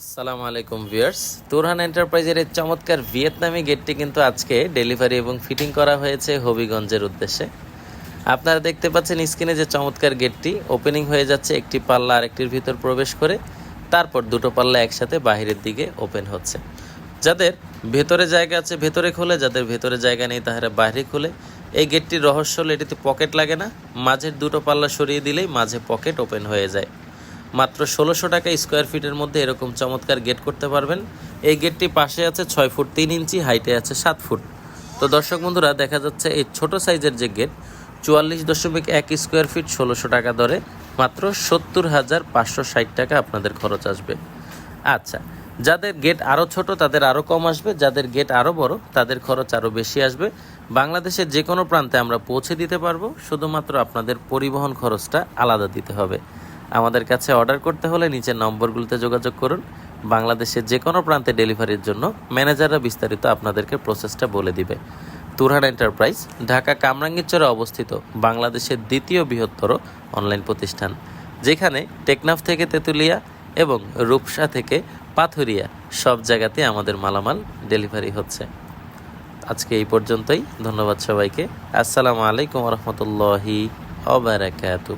আসসালামু আলাইকুম ভিউয়ার্স। তুরহান এন্টারপ্রাইজের এই চমৎকার ভিয়েতনামি গেটটি কিন্তু আজকে ডেলিভারি এবং ফিটিং করা হয়েছে হবিগঞ্জের উদ্দেশ্যে। আপনারা দেখতে পাচ্ছেন স্ক্রিনে যে চমৎকার গেটটি, ওপেনিং হয়ে যাচ্ছে একটি পাল্লা আরেকটির ভিতর প্রবেশ করে, তারপর দুটো পাল্লা একসাথে বাহিরের দিকে ওপেন হচ্ছে। যাদের ভেতরে জায়গা আছে, ভেতরে খোলে, যাদের ভেতরে জায়গা নেই তাহারা বাইরে খুলে। এই গেটটির রহস্য হলো, এটিতে পকেট লাগে না, মাঝের দুটো পাল্লা সরিয়ে দিলেই মাঝে পকেট ওপেন হয়ে যায়। মাত্র ষোলোশো টাকা স্কোয়ার ফিটের মধ্যে এরকম চমৎকার গেট করতে পারবেন। এই গেটটি পাশে আছে ছয় ফুট তিন ইঞ্চি হাইটে আছে সাত ফুট। তো দর্শক বন্ধুরা, দেখা যাচ্ছে এই ছোট সাইজের যে গেট চুয়াল্লিশ দশমিক এক স্কোয়ার ফিট ষোলোশো টাকা দরে, মাত্র সত্তর হাজার পাঁচশো ষাট টাকা আপনাদের খরচ আসবে। আচ্ছা যাদের গেট আরও ছোট, তাদের আরও কম আসবে। যাদের গেট আরও বড়, তাদের খরচ আরও বেশি আসবে। বাংলাদেশের যে কোনো প্রান্তে আমরা পৌঁছে দিতে পারব। শুধুমাত্র আপনাদের পরিবহন খরচটা আলাদা দিতে হবে। আমাদের কাছে অর্ডার করতে হলে নিচের নম্বরগুলোতে যোগাযোগ করুন। বাংলাদেশের যে কোনো প্রান্তে ডেলিভারির জন্য ম্যানেজাররা বিস্তারিত আপনাদেরকে প্রসেসটা বলে দিবে। তুরহান এন্টারপ্রাইজ, ঢাকা কামরাঙ্গীরচরে অবস্থিত বাংলাদেশের দ্বিতীয় বৃহত্তর অনলাইন প্রতিষ্ঠান, যেখানে টেকনাফ থেকে তেঁতুলিয়া এবং রূপসা থেকে পাথুরিয়া সব জায়গাতে আমাদের মালামাল ডেলিভারি হচ্ছে। আজকে এই পর্যন্তই, ধন্যবাদ সবাইকে। আসসালামু আলাইকুম রহমতুল্লাহি অবরাকাতু